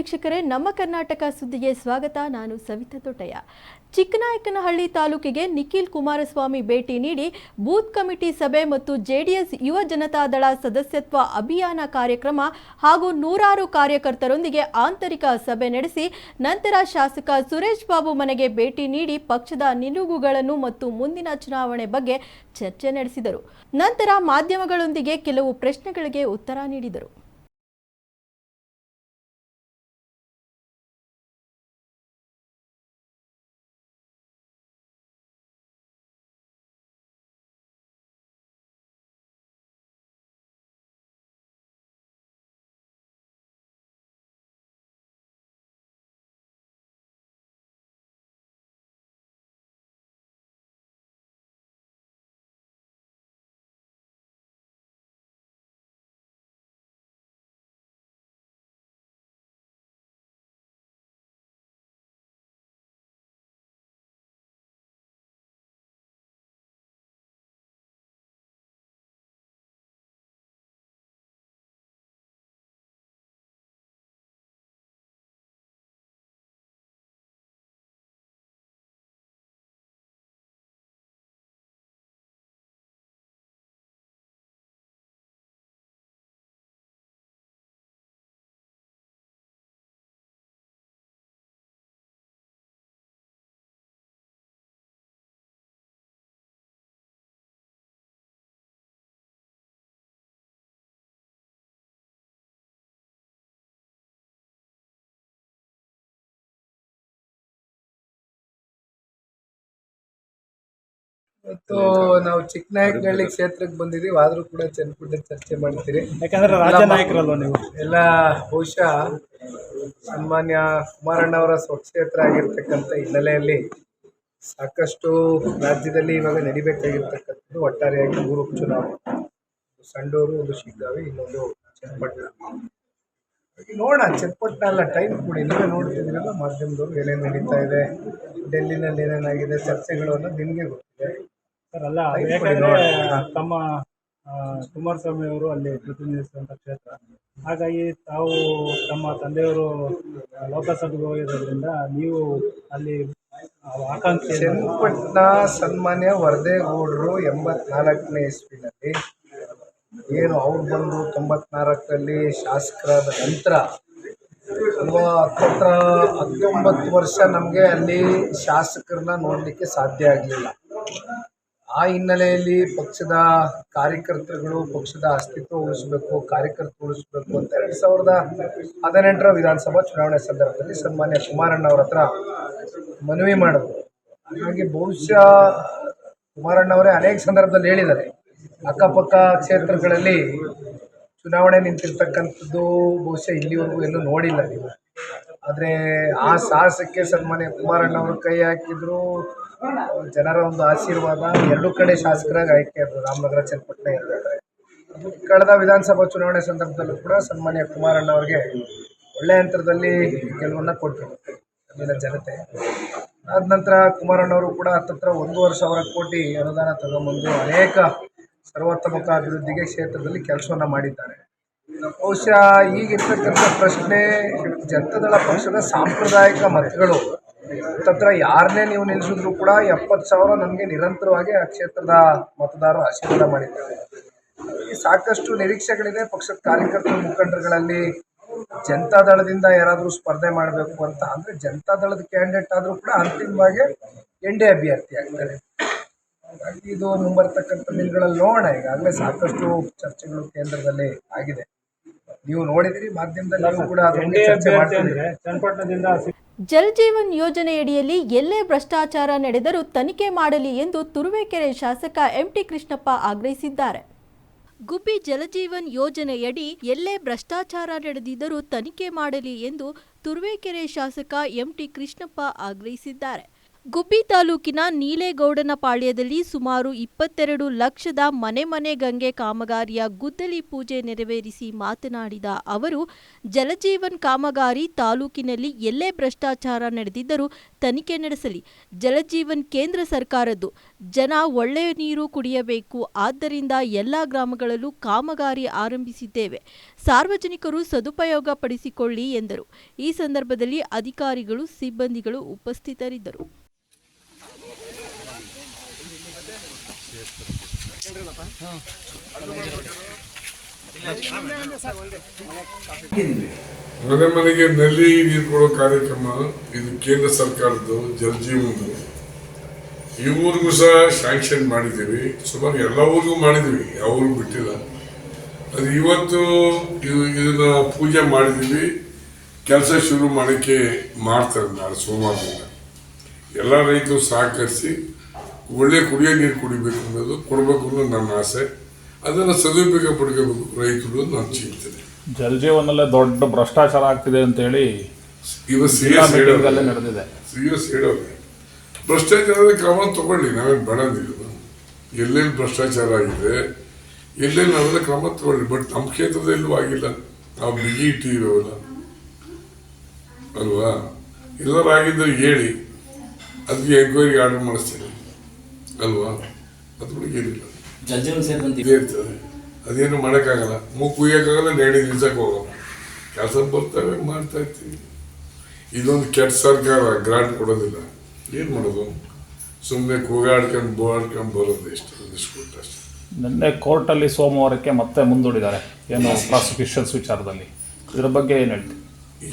ವೀಕ್ಷಕರೇ, ನಮ್ಮ ಕರ್ನಾಟಕ ಸುದ್ದಿಗೆ ಸ್ವಾಗತ. ನಾನು ಸವಿತಾ ತೊಟಯ್ಯ ಚಿಕ್ಕನಾಯಕನಹಳ್ಳಿ ತಾಲೂಕಿಗೆ ನಿಖಿಲ್ ಕುಮಾರಸ್ವಾಮಿ ಭೇಟಿ ನೀಡಿ ಬೂತ್ ಕಮಿಟಿ ಸಭೆ ಮತ್ತು ಜೆಡಿಎಸ್ ಯುವ ಜನತಾದಳ ಸದಸ್ಯತ್ವ ಅಭಿಯಾನ ಕಾರ್ಯಕ್ರಮ ಹಾಗೂ ನೂರಾರು ಕಾರ್ಯಕರ್ತರೊಂದಿಗೆ ಆಂತರಿಕ ಸಭೆ ನಡೆಸಿ, ನಂತರ ಶಾಸಕ ಸುರೇಶ್ ಬಾಬು ಮನೆಗೆ ಭೇಟಿ ನೀಡಿ ಪಕ್ಷದ ನಿಲುವುಗಳನ್ನು ಮತ್ತು ಮುಂದಿನ ಚುನಾವಣೆ ಬಗ್ಗೆ ಚರ್ಚೆ ನಡೆಸಿದರು. ನಂತರ ಮಾಧ್ಯಮಗಳೊಂದಿಗೆ ಕೆಲವು ಪ್ರಶ್ನೆಗಳಿಗೆ ಉತ್ತರ ನೀಡಿದರು. ಇವತ್ತು ನಾವು ಚಿಕ್ಕನಾಯಕನಹಳ್ಳಿ ಕ್ಷೇತ್ರಕ್ಕೆ ಬಂದಿದ್ದೀವಿ. ಆದರೂ ಕೂಡ ಚನ್ನಪಟ್ಟಣ ಚರ್ಚೆ ಮಾಡ್ತೀರಿ. ಯಾಕಂದ್ರೆ ರಾಜ್ಯ ನಾಯಕರಲ್ವ ನೀವು? ಎಲ್ಲ ಬಹುಶಃ ಸನ್ಮಾನ್ಯ ಕುಮಾರಣ್ಣವರ ಸ್ವಕ್ಷೇತ್ರ ಆಗಿರ್ತಕ್ಕಂಥ ಹಿನ್ನೆಲೆಯಲ್ಲಿ ಸಾಕಷ್ಟು ರಾಜ್ಯದಲ್ಲಿ ಇವಾಗ ನಡಿಬೇಕಾಗಿರ್ತಕ್ಕಂಥದ್ದು ಒಟ್ಟಾರೆಯಾಗಿ ಮೂರು ಚುನಾವಣೆ ಒಂದು ಸಂಡೂರು ಒಂದು ಶಿಗ್ಗಾವಿ ಇನ್ನೊಂದು ಚನ್ನಪಟ್ಟಣ. ನೋಡೋಣ. ಚನ್ನಪಟ್ಟಣ ಅಲ್ಲ ಟೈಮ್ ಕೊಡಿ. ನೀವೇ ನೋಡ್ತಿದ್ದೀರಲ್ಲ ಮಾಧ್ಯಮದವ್ರು ಏನೇನು ನಡೀತಾ ಇದೆ ಡೆಲ್ಲಿನಲ್ಲಿ ಏನೇನಾಗಿದೆ ಚರ್ಚೆಗಳು ಅನ್ನೋದು ನಿಮಗೆ ಗೊತ್ತಿದೆ. ಸರ್ ಅಲ್ಲ ಯಾಕಂದ್ರೆ ತಮ್ಮ ಕುಮಾರಸ್ವಾಮಿ ಅವರು ಅಲ್ಲಿ ಪ್ರತಿನಿಧಿಸುವಂತ ಕ್ಷೇತ್ರ. ಹಾಗಾಗಿ ತಾವು ತಮ್ಮ ತಂದೆಯವರು ಲೋಕಸಭೆಗೆ ಹೋಗಿರೋದ್ರಿಂದ ನೀವು ಅಲ್ಲಿ ಆಕಾಂಕ್ಷಿ ಚನ್ನಪಟ್ಟಣ ಸನ್ಮಾನ್ಯ ವರದೇಗೌಡರು ಎಂಬತ್ನಾಲ್ಕನೇ ಇಸ್ವಿನಲ್ಲಿ ಏನು ಅವ್ರು ಬಂದು ತೊಂಬತ್ನಾಲ್ಕರಲ್ಲಿ ಶಾಸಕರಾದ ನಂತರ ಅಲ್ವಾ ಹತ್ತತ್ರ ಹತ್ತೊಂಬತ್ತು ವರ್ಷ ನಮಗೆ ಅಲ್ಲಿ ಶಾಸಕರನ್ನ ನೋಡಲಿಕ್ಕೆ ಸಾಧ್ಯ ಆಗಲಿಲ್ಲ. ಆ ಹಿನ್ನೆಲೆಯಲ್ಲಿ ಪಕ್ಷದ ಕಾರ್ಯಕರ್ತರುಗಳು, ಪಕ್ಷದ ಅಸ್ತಿತ್ವ ಉಳಿಸಬೇಕು, ಕಾರ್ಯಕರ್ತರು ಉಳಿಸಬೇಕು ಅಂತ ಎರಡು ಸಾವಿರದ ಹದಿನೆಂಟರ ವಿಧಾನಸಭಾ ಚುನಾವಣೆ ಸಂದರ್ಭದಲ್ಲಿ ಸನ್ಮಾನ್ಯ ಕುಮಾರಣ್ಣ ಅವ್ರ ಹತ್ರ ಮನವಿ ಮಾಡಿದ್ರು. ಹಾಗಾಗಿ ಬಹುಶಃ ಕುಮಾರಣ್ಣವರೇ ಅನೇಕ ಸಂದರ್ಭದಲ್ಲಿ ಹೇಳಿದ್ದಾರೆ. ಅಕ್ಕಪಕ್ಕ ಕ್ಷೇತ್ರಗಳಲ್ಲಿ ಚುನಾವಣೆ ನಿಂತಿರ್ತಕ್ಕಂಥದ್ದು ಬಹುಶಃ ಇಲ್ಲಿವರೆಗೂ ಎಲ್ಲೂ ನೋಡಿಲ್ಲ ನೀವು. ಆದರೆ ಆ ಸಾಹಸಕ್ಕೆ ಸನ್ಮಾನ್ಯ ಕುಮಾರಣ್ಣವರು ಕೈ ಹಾಕಿದ್ರು. ಜನರ ಒಂದು ಆಶೀರ್ವಾದ, ಎರಡೂ ಕಡೆ ಶಾಸಕರಾಗಿ ಆಯ್ಕೆ ಆದರು ರಾಮನಗರ ಚನ್ನಪಟ್ಟಣ ಇರ್ಬೇಕಾದ್ರೆ ಕಳೆದ ವಿಧಾನಸಭಾ ಚುನಾವಣೆ ಸಂದರ್ಭದಲ್ಲೂ ಕೂಡ ಸನ್ಮಾನ್ಯ ಕುಮಾರಣ್ಣ ಅವರಿಗೆ ಒಳ್ಳೆಯ ಅಂತರದಲ್ಲಿ ಗೆಲುವನ್ನು ಕೊಟ್ಟರು ಅಲ್ಲಿನ ಜನತೆ. ಆದ ನಂತರ ಕುಮಾರಣ್ಣವರು ಕೂಡ ಹತ್ತತ್ರ ಒಂದೂವರೆ ಸಾವಿರ ಕೋಟಿ ಅನುದಾನ ತಗೊಂಬಂದು ಅನೇಕ ಸರ್ವೋತ್ತಮಕ ಅಭಿವೃದ್ಧಿಗೆ ಕ್ಷೇತ್ರದಲ್ಲಿ ಕೆಲಸವನ್ನು ಮಾಡಿದ್ದಾರೆ. ಬಹುಶಃ ಈಗಿರ್ತಕ್ಕಂಥ ಪ್ರಶ್ನೆ, ಜನತಾದಳ ಪಕ್ಷದ ಸಾಂಪ್ರದಾಯಿಕ ಮತಗಳು ಹತ್ತತ್ರ ಯಾರನ್ನೇ ನೀವು ನಿಲ್ಲಿಸಿದ್ರು ಕೂಡ ಎಪ್ಪತ್ತು ಸಾವಿರ ನಮಗೆ ನಿರಂತರವಾಗಿ ಆ ಕ್ಷೇತ್ರದ ಮತದಾರರು ಆಶೀರ್ವಾದ ಮಾಡಿದ್ದಾರೆ. ಸಾಕಷ್ಟು ನಿರೀಕ್ಷೆಗಳಿದೆ ಪಕ್ಷದ ಕಾರ್ಯಕರ್ತರ ಮುಖಂಡರುಗಳಲ್ಲಿ. ಜನತಾದಳದಿಂದ ಯಾರಾದರೂ ಸ್ಪರ್ಧೆ ಮಾಡಬೇಕು ಅಂತ ಅಂದರೆ ಜನತಾದಳದ ಕ್ಯಾಂಡಿಡೇಟ್ ಆದರೂ ಕೂಡ ಅಂತಿಮವಾಗಿ ಎನ್ ಡಿ ಅಭ್ಯರ್ಥಿ ಆಗ್ತಾರೆ. ಇದು ಮುಂಬರ್ತಕ್ಕಂಥ ದಿನಗಳಲ್ಲಿ ನೋಡೋಣ. ಈಗಾಗಲೇ ಸಾಕಷ್ಟು ಚರ್ಚೆಗಳು ಕೇಂದ್ರದಲ್ಲಿ ಆಗಿದೆ. ನೀವು ನೋಡಿದಿರಿ ಮಾಧ್ಯಮದಲ್ಲಿ ನೀವು ಕೂಡ ಅದ್ರ ಬಗ್ಗೆ ಚರ್ಚೆ ಮಾಡ್ತಿದ್ದೀರಿ. ಚನ್ನಪಟ್ಟಣದಿಂದ ಜಲ್ ಜೀವನ್ ಯೋಜನೆಯಡಿಯಲ್ಲಿ ಎಲ್ಲೇ ಭ್ರಷ್ಟಾಚಾರ ನಡೆದರೂ ತನಿಖೆ ಮಾಡಲಿ ಎಂದು ತುರುವೇಕೆರೆ ಶಾಸಕ ಎಂಟಿ ಕೃಷ್ಣಪ್ಪ ಆಗ್ರಹಿಸಿದ್ದಾರೆ. ಗುಬ್ಬಿ ಜಲಜೀವನ್ ಯೋಜನೆಯಡಿ ಎಲ್ಲೇ ಭ್ರಷ್ಟಾಚಾರ ನಡೆದಿದ್ದರೂ ತನಿಖೆ ಮಾಡಲಿ ಎಂದು ತುರುವೇಕೆರೆ ಶಾಸಕ ಎಂಟಿ ಕೃಷ್ಣಪ್ಪ ಆಗ್ರಹಿಸಿದ್ದಾರೆ. ಗುಬ್ಬಿ ತಾಲೂಕಿನ ನೀಲೇಗೌಡನ ಪಾಳ್ಯದಲ್ಲಿ ಸುಮಾರು ಇಪ್ಪತ್ತೆರಡು ಲಕ್ಷದ ಮನೆ ಮನೆ ಗಂಗೆ ಕಾಮಗಾರಿಯ ಗುದ್ದಲಿ ಪೂಜೆ ನೆರವೇರಿಸಿ ಮಾತನಾಡಿದ ಅವರು, ಜಲಜೀವನ್ ಕಾಮಗಾರಿ ತಾಲೂಕಿನಲ್ಲಿ ಎಲ್ಲೇ ಭ್ರಷ್ಟಾಚಾರ ನಡೆದಿದ್ದರೂ ತನಿಖೆ ನಡೆಸಲಿ. ಜಲಜೀವನ್ ಕೇಂದ್ರ ಸರ್ಕಾರದ್ದು. ಜನ ಒಳ್ಳೆಯ ನೀರು ಕುಡಿಯಬೇಕು. ಆದ್ದರಿಂದ ಎಲ್ಲ ಗ್ರಾಮಗಳಲ್ಲೂ ಕಾಮಗಾರಿ ಆರಂಭಿಸಿದ್ದೇವೆ. ಸಾರ್ವಜನಿಕರು ಸದುಪಯೋಗ ಪಡಿಸಿಕೊಳ್ಳಿ ಎಂದರು. ಈ ಸಂದರ್ಭದಲ್ಲಿ ಅಧಿಕಾರಿಗಳು, ಸಿಬ್ಬಂದಿಗಳು ಉಪಸ್ಥಿತರಿದ್ದರು. ಮನೆ ಮನೆಗೆ ನಲ್ಲಿ ನೀರು ಕೊಡೋ ಕಾರ್ಯಕ್ರಮ ಇದು ಕೇಂದ್ರ ಸರ್ಕಾರದ್ದು ಜಲಜೀವನದು ಈ ಊರಿಗೂ ಸಹ ಶಾಂಕ್ಷನ್ ಮಾಡಿದ್ದೀವಿ. ಸುಮಾರು ಎಲ್ಲ ಊರಿಗೂ ಮಾಡಿದ್ದೀವಿ. ಯಾವ ಊರಿಗೂ ಬಿಟ್ಟಿಲ್ಲ. ಅದು ಇವತ್ತು ಇದು ಇದನ್ನ ಪೂಜೆ ಮಾಡಿದ್ದೀವಿ. ಕೆಲಸ ಶುರು ಮಾಡೋಕ್ಕೆ ಮಾಡ್ತಾರೆ ನಾಳೆ ಸೋಮವಾರದಿಂದ. ಎಲ್ಲ ರೈತರು ಸಹಕರಿಸಿ ಒಳ್ಳೆ ಕುಡಿಯೋ ನೀರು ಕುಡಿಬೇಕು ಅನ್ನೋದು ಕೊಡಬೇಕು ಅನ್ನೋದು ನನ್ನ ಆಸೆ. ಅದನ್ನು ಸದುಪಯೋಗ ಪಡ್ಕೋಬೇಕು ರೈತರು ನನ್ನ ಚಿಂತನೆ ಜಲಜೀವನಲ್ಲೇ ದೊಡ್ಡ ಭ್ರಷ್ಟಾಚಾರ ಆಗ್ತಿದೆ ಅಂತೇಳಿ ಇವತ್ತು ಸಿ ಎಸ್ ನಡೆದಿದೆ. ಸಿ ಎಸ್ ಹೇಳೋರೆ ಭ್ರಷ್ಟಾಚಾರದ ಕ್ರಮ ತಗೊಳ್ಳಿ ನಾವೇನು ಬೇಡಂದಿಲ್ಲ ಎಲ್ಲೆಲ್ಲಿ ಭ್ರಷ್ಟಾಚಾರ ಆಗಿದೆ ಎಲ್ಲೆಲ್ಲಿ ನಾವೆಲ್ಲ ಕ್ರಮ ತಗೊಳ್ಳಿ ಬಟ್ ನಮ್ಮ ಕ್ಷೇತ್ರದಲ್ಲೂ ಆಗಿಲ್ಲ. ನಾವು ಬಿಗಿ ಇಟ್ಟಿರೋಲ್ಲ ಅಲ್ವಾ? ಎಲ್ಲರೂ ಆಗಿದ್ರೆ ಹೇಳಿ ಅದಕ್ಕೆ ಎಂಕ್ವೈರಿ ಆರ್ಡರ್ ಮಾಡಿಸ್ತೀನಿ. ಅಲ್ವಾ? ಅದ್ರ ಬಗ್ಗೆ ಏನಿಲ್ಲ. ಜಲಜೀವನ್ ಸೇರಿದಂತೆ ಇದೇ ಇರ್ತದೆ. ಅದೇನು ಮಾಡೋಕ್ಕಾಗಲ್ಲ. ಮೂಗು ಕುಯ್ಯೋಕ್ಕಾಗಲ್ಲ ನೆಡಿ ನಿಲ್ಸಕ್ಕೆ ಹೋಗಲ್ಲ. ಕೆಲಸ ಬರ್ತವೆ ಮಾಡ್ತಾ ಇರ್ತೀವಿ. ಇದೊಂದು ಕೆಟ್ಟ ಸರ್ಕಾರ ಗ್ರಾಂಟ್ ಕೊಡೋದಿಲ್ಲ. ಏನು ಮಾಡೋದು? ಸುಮ್ಮನೆ ಕೂಗಾಡ್ಕೊಂಡು ಬೋಡ್ಕೊಂಡು ಬರೋದು ಎಷ್ಟು? ಒಂದಿಷ್ಟು ಕೊಟ್ಟು ಅಷ್ಟೇ. ನಿನ್ನೆ ಕೋರ್ಟಲ್ಲಿ ಸೋಮವಾರಕ್ಕೆ ಮತ್ತೆ ಮುಂದೂಡಿದ್ದಾರೆ ಏನು ಪ್ರಾಸಿಕ್ಯೂಷನ್ಸ್ ವಿಚಾರದಲ್ಲಿ. ಇದ್ರ ಬಗ್ಗೆ ಏನು ಹೇಳ್ತೀವಿ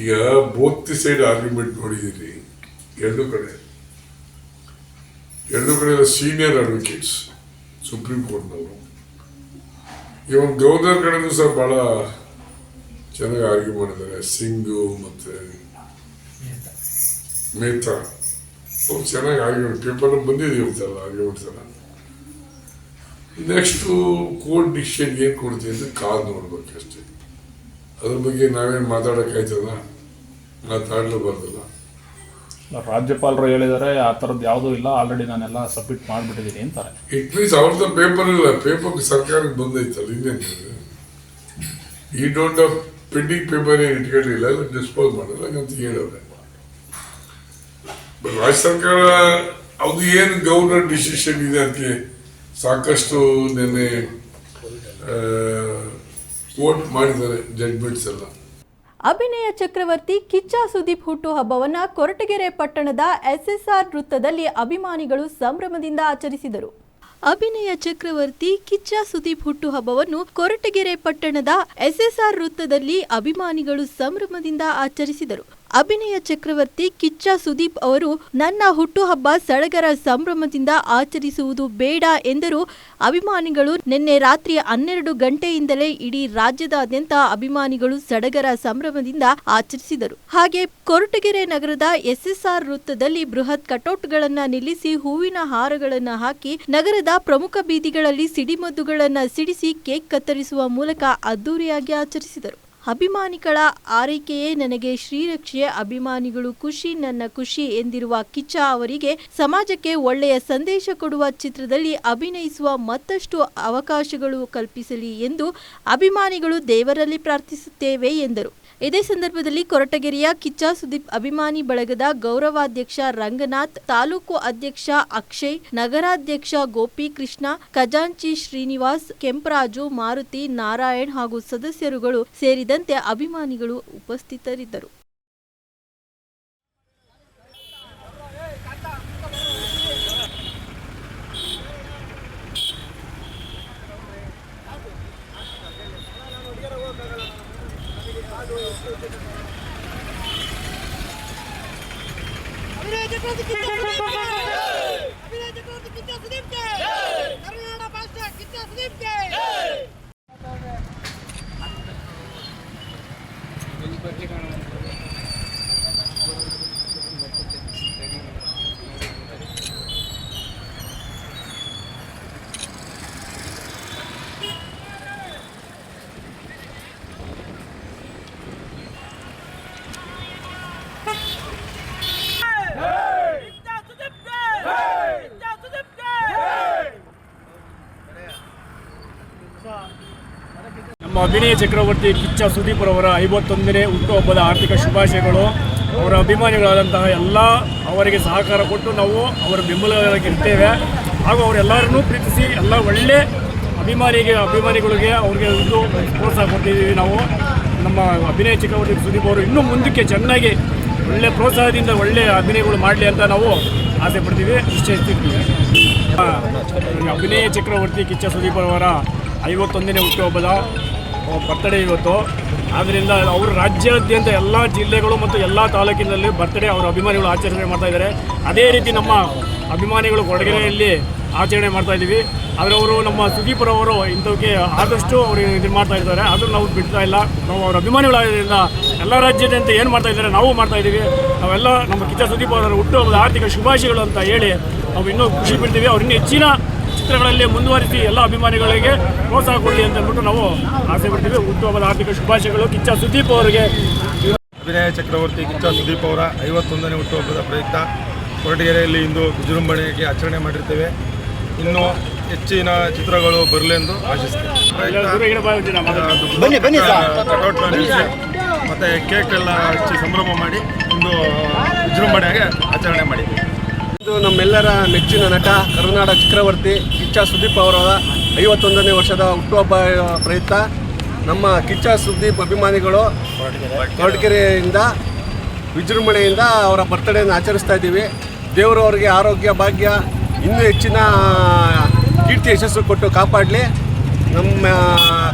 ಈಗ ಬೋತ್ತಿ ಸೈಡ್ ಆರ್ಗ್ಯುಮೆಂಟ್ ನೋಡಿದ್ದೀರಿ. ಎರಡು ಕಡೆ. ಎರಡು ಕಡೆ ಸೀನಿಯರ್ ಅಡ್ವೊಕೇಟ್ಸ್ ಸುಪ್ರೀಂ ಕೋರ್ಟ್ನವರು ಇವನ್ ಗೌದರ್ ಕಡೆನೂ ಸಹ ಭಾಳ ಚೆನ್ನಾಗಿ ಆರ್ಗ್ಯೂ ಮಾಡಿದ್ದಾರೆ. ಸಿಂಗು ಮತ್ತು ಮೇತಾ ಅವ್ರು ಚೆನ್ನಾಗಿ ಆರ್ಗ್ಯೂ ಪೇಪರ್ ಬಂದಿದೆ ಇರ್ತಲ್ಲ ಆರ್ಗ್ಯುಮೆಂಟ್ಸ್ ಎಲ್ಲ ನೆಕ್ಸ್ಟು ಕೋರ್ಟ್ ಡಿಸಿಷನ್ ಏನು ಕೊಡ್ತೀವಿ ಅಂತ ಕಾದು ನೋಡ್ಬೇಕಷ್ಟೇ. ಅದ್ರ ಬಗ್ಗೆ ನಾವೇನು ಮಾತಾಡೋಕ್ಕಾಯ್ತದ ಮಾತಾಡಲು ಬರೋದಿಲ್ಲ ರಾಜ್ಯಪಾಲರು ಹೇಳಿದರೆ ಆ ಥರದ್ದು ಯಾವುದೂ ಇಲ್ಲ. ಆಲ್ರೆಡಿ ನಾನೆಲ್ಲ ಸಬ್ಮಿಟ್ ಮಾಡಿಬಿಟ್ಟಿದ್ದೀನಿ ಅಂತಾರೆ. ಇಟ್ ಅವ್ರದ್ದು ಪೇಪರ್ ಇಲ್ಲ. ಪೇಪರ್ ಸರ್ಕಾರಕ್ಕೆ ಬಂದೈತಲ್ಲ ಇನ್ನೇನು ಈ ಡೋಂಟ್ ಪೆಂಡಿಂಗ್ ಪೇಪರ್ ಏನು ಇಟ್ಕೊಂಡಿಲ್ಲ. ಡಿಸ್ಪೋಸ್ ಮಾಡಿಲ್ಲ. ಅಂತ ಹೇಳವ್ರೆ ಬಟ್ ರಾಜ್ಯ ಸರ್ಕಾರ, ಅದು ಏನು ಗೌರ್ನರ್ ಡಿಸಿಷನ್ ಇದೆ ಅಂತ ಸಾಕಷ್ಟು ನೆನ್ನೆ ಕೋರ್ಟ್ ಮಾಡಿದ್ದಾರೆ ಜಡ್ಮೆಂಟ್ಸ್ ಎಲ್ಲ. ಅಭಿನಯ ಚಕ್ರವರ್ತಿ ಕಿಚ್ಚ ಸುದೀಪ್ ಹುಟ್ಟುಹಬ್ಬವನ್ನ ಕೊರಟಗೆರೆ ಪಟ್ಟಣದ ಎಸ್ಎಸ್ಆರ್ ವೃತ್ತದಲ್ಲಿ ಅಭಿಮಾನಿಗಳು ಸಂಭ್ರಮದಿಂದ ಆಚರಿಸಿದರು. ಅಭಿನಯ ಚಕ್ರವರ್ತಿ ಕಿಚ್ಚ ಸುದೀಪ್ ಹುಟ್ಟುಹಬ್ಬವನ್ನು ಕೊರಟಗೆರೆ ಪಟ್ಟಣದ ಎಸ್ಎಸ್ಆರ್ ವೃತ್ತದಲ್ಲಿ ಅಭಿಮಾನಿಗಳು ಸಂಭ್ರಮದಿಂದ ಆಚರಿಸಿದರು. ಅಭಿನಯ ಚಕ್ರವರ್ತಿ ಕಿಚ್ಚ ಸುದೀಪ್ ಅವರು ನನ್ನ ಹುಟ್ಟುಹಬ್ಬ ಸಡಗರ ಸಂಭ್ರಮದಿಂದ ಆಚರಿಸುವುದು ಬೇಡ ಎಂದರು. ಅಭಿಮಾನಿಗಳು ನಿನ್ನೆ ರಾತ್ರಿ ಹನ್ನೆರಡು ಗಂಟೆಯಿಂದಲೇ ಇಡೀ ರಾಜ್ಯದಾದ್ಯಂತ ಅಭಿಮಾನಿಗಳು ಸಡಗರ ಸಂಭ್ರಮದಿಂದ ಆಚರಿಸಿದರು. ಹಾಗೆ ಕೊರಟಗೆರೆ ನಗರದ ಎಸ್ಎಸ್ಆರ್ ವೃತ್ತದಲ್ಲಿ ಬೃಹತ್ ಕಟೌಟ್ಗಳನ್ನು ನಿಲ್ಲಿಸಿ ಹೂವಿನ ಹಾರಗಳನ್ನು ಹಾಕಿ ನಗರದ ಪ್ರಮುಖ ಬೀದಿಗಳಲ್ಲಿ ಸಿಡಿಮದ್ದುಗಳನ್ನು ಸಿಡಿಸಿ ಕೇಕ್ ಕತ್ತರಿಸುವ ಮೂಲಕ ಅದ್ದೂರಿಯಾಗಿ ಆಚರಿಸಿದರು. ಅಭಿಮಾನಿಗಳ ಆರೈಕೆಯೇ ನನಗೆ ಶ್ರೀರಕ್ಷೆಯ ಅಭಿಮಾನಿಗಳು ಖುಷಿ, ನನ್ನ ಖುಷಿ ಎಂದಿರುವ ಕಿಚ್ಚ ಅವರಿಗೆ ಸಮಾಜಕ್ಕೆ ಒಳ್ಳೆಯ ಸಂದೇಶ ಕೊಡುವ ಚಿತ್ರದಲ್ಲಿ ಅಭಿನಯಿಸುವ ಮತ್ತಷ್ಟು ಅವಕಾಶಗಳು ಕಲ್ಪಿಸಲಿ ಎಂದು ಅಭಿಮಾನಿಗಳು ದೇವರಲ್ಲಿ ಪ್ರಾರ್ಥಿಸುತ್ತೇವೆ ಎಂದರು. ಇದೇ ಸಂದರ್ಭದಲ್ಲಿ ಕೊರಟಗೆರೆಯ ಕಿಚ್ಚ ಸುದೀಪ್ ಅಭಿಮಾನಿ ಬಳಗದ ಗೌರವಾಧ್ಯಕ್ಷ ರಂಗನಾಥ್, ತಾಲೂಕು ಅಧ್ಯಕ್ಷ ಅಕ್ಷಯ್, ನಗರಾಧ್ಯಕ್ಷ ಗೋಪಿ ಕೃಷ್ಣ, ಖಜಾಂಚಿ ಶ್ರೀನಿವಾಸ್, ಕೆಂಪರಾಜು, ಮಾರುತಿ ನಾರಾಯಣ್ ಹಾಗೂ ಸದಸ್ಯರುಗಳು ಸೇರಿದಂತೆ ಅಭಿಮಾನಿಗಳು ಉಪಸ್ಥಿತರಿದ್ದರು ಅಭಿನಯ ಚಕ್ರವರ್ತಿ ಕಿಚ್ಚ ಸುದೀಪ್ಗೆ! ಅಭಿನಯ ಚಕ್ರವರ್ತಿ ಕಿಚ್ಚ ಸುದೀಪ್ಗೆ! ಕರುನಾಡ ಭಾಷೆ ಕಿಚ್ಚ ಸುದೀಪ್ಗೆ! ಕಿಚ್ಚ ನಮ್ಮ ಅಭಿನಯ ಚಕ್ರವರ್ತಿ ಕಿಚ್ಚ ಸುದೀಪ್ ಅವರ ಐವತ್ತೊಂದನೇ ಹುಟ್ಟುಹಬ್ಬದ ಆರ್ಥಿಕ ಶುಭಾಶಯಗಳು. ಅವರ ಅಭಿಮಾನಿಗಳಾದಂತಹ ಎಲ್ಲ ಅವರಿಗೆ ಸಹಕಾರ ಕೊಟ್ಟು ನಾವು ಅವರ ಬೆಂಬಲವಾಗಿರ್ತೇವೆ ಹಾಗೂ ಅವರೆಲ್ಲರನ್ನೂ ಪ್ರೀತಿಸಿ ಎಲ್ಲ ಒಳ್ಳೆ ಅಭಿಮಾನಿಗೆ ಅಭಿಮಾನಿಗಳಿಗೆ ಅವ್ರಿಗೆ ಒಂದು ಪ್ರೋತ್ಸಾಹ ಕೊಟ್ಟಿದ್ದೀವಿ ನಾವು. ನಮ್ಮ ಅಭಿನಯ ಚಕ್ರವರ್ತಿ ಸುದೀಪ್ ಅವರು ಇನ್ನೂ ಮುಂದಕ್ಕೆ ಚೆನ್ನಾಗಿ ಒಳ್ಳೆ ಪ್ರೋತ್ಸಾಹದಿಂದ ಒಳ್ಳೆ ಅಭಿನಯಗಳು ಮಾಡಲಿ ಅಂತ ನಾವು ಆಸೆ ಪಡ್ತೀವಿ ನಿಶ್ಚಯಿಸ್ತಿದ್ದೀವಿ ಆ, ಅಭಿನಯ ಚಕ್ರವರ್ತಿ ಕಿಚ್ಚ ಸುದೀಪ್ ಅವರ ಐವತ್ತೊಂದನೇ ಹುಟ್ಟುಹಬ್ಬದ ಬರ್ತಡೇ ಇವತ್ತು. ಆದ್ದರಿಂದ ಅವರು ರಾಜ್ಯಾದ್ಯಂತ ಎಲ್ಲ ಜಿಲ್ಲೆಗಳು ಮತ್ತು ಎಲ್ಲ ತಾಲೂಕಿನಲ್ಲಿ ಬರ್ತಡೇ ಅವರ ಅಭಿಮಾನಿಗಳು ಆಚರಣೆ ಮಾಡ್ತಾ ಇದ್ದಾರೆ. ಅದೇ ರೀತಿ ನಮ್ಮ ಅಭಿಮಾನಿಗಳು ಕೊಡಗೆರೆಯಲ್ಲಿ ಆಚರಣೆ ಮಾಡ್ತಾ ಇದ್ದೀವಿ. ಆದರೆ ಅವರು ನಮ್ಮ ಸುದೀಪರವರು ಇಂಥವಕ್ಕೆ ಆದಷ್ಟು ಅವರು ಇದು ಮಾಡ್ತಾ ಇದ್ದಾರೆ. ಆದರೂ ನಾವು ಬಿಡ್ತಾ ಇಲ್ಲ. ನಾವು ಅವರ ಅಭಿಮಾನಿಗಳಾದ್ರಿಂದ ಎಲ್ಲ ರಾಜ್ಯದಂತೆ ಏನು ಮಾಡ್ತಾ ಇದ್ದಾರೆ ನಾವು ಮಾಡ್ತಾ ಇದ್ದೀವಿ. ನಾವೆಲ್ಲ ನಮ್ಮ ಕಿಚ್ಚ ಸುದೀಪ್ ಅವರ ಹುಟ್ಟುಹಬ್ಬದ ಆರ್ಥಿಕ ಶುಭಾಶಯಗಳು ಅಂತ ಹೇಳಿ ನಾವು ಇನ್ನೂ ಖುಷಿ ಬಿಡ್ತೀವಿ ಅವ್ರು ಇನ್ನೂ ಹೆಚ್ಚಿನ ಚಿತ್ರಗಳಲ್ಲಿ ಮುಂದುವರಿಸಿ ಎಲ್ಲ ಅಭಿಮಾನಿಗಳಿಗೆ ಪ್ರೋತ್ಸಾಹ ಕೊಡಲಿ ಅಂತ ಅಂದ್ಬಿಟ್ಟು ನಾವು ಆಸೆ ಪಡ್ತೀವಿ. ಹುಟ್ಟುಹಬ್ಬದ ಆರ್ಥಿಕ ಶುಭಾಶಯಗಳು. ಕಿಚ್ಚ ಸುದೀಪ್ ಅವರಿಗೆ. ಅಭಿನಯ ಚಕ್ರವರ್ತಿ ಕಿಚ್ಚ ಸುದೀಪ್ ಅವರ ಐವತ್ತೊಂದನೇ ಹುಟ್ಟುಹಬ್ಬದ ಪ್ರಯುಕ್ತ ಕೊರಟಗೆರೆಯಲ್ಲಿ ಇಂದು ವಿಜೃಂಭಣೆಗೆ ಆಚರಣೆ ಮಾಡಿರ್ತೇವೆ. ಇನ್ನು ಹೆಚ್ಚಿನ ಚಿತ್ರಗಳು ಬರಲೆಂದು ಆಶಿಸ್ತೇವೆ ಬನ್ನಿ ಬನ್ನಿ ಮತ್ತೆ ಕೇಕ್ ಎಲ್ಲ ಹಚ್ಚಿ ಸಂಭ್ರಮ ಮಾಡಿ ಇಂದು ವಿಜೃಂಭಣೆಗೆ ಆಚರಣೆ ಮಾಡಿದ್ದೀವಿ ಇದು ನಮ್ಮೆಲ್ಲರ ನೆಚ್ಚಿನ ನಟ ಕರುನಾಡ ಚಕ್ರವರ್ತಿ ಕಿಚ್ಚ ಸುದೀಪ್ ಅವರ ಐವತ್ತೊಂದನೇ ವರ್ಷದ ಹುಟ್ಟುಹಬ್ಬ ಪ್ರಯುಕ್ತ. ನಮ್ಮ ಕಿಚ್ಚ ಸುದೀಪ್ ಅಭಿಮಾನಿಗಳು ಕೊರಟಗೆರೆಯಿಂದ, ವಿಜೃಂಭಣೆಯಿಂದ ಅವರ ಬರ್ತಡೇನ ಆಚರಿಸ್ತಾ ಇದ್ದೀವಿ. ದೇವರು ಅವರಿಗೆ ಆರೋಗ್ಯ, ಭಾಗ್ಯ, ಇನ್ನೂ ಹೆಚ್ಚಿನ, ಕೀರ್ತಿ ಯಶಸ್ಸು ಕೊಟ್ಟು ಕಾಪಾಡಲಿ. ನಮ್ಮ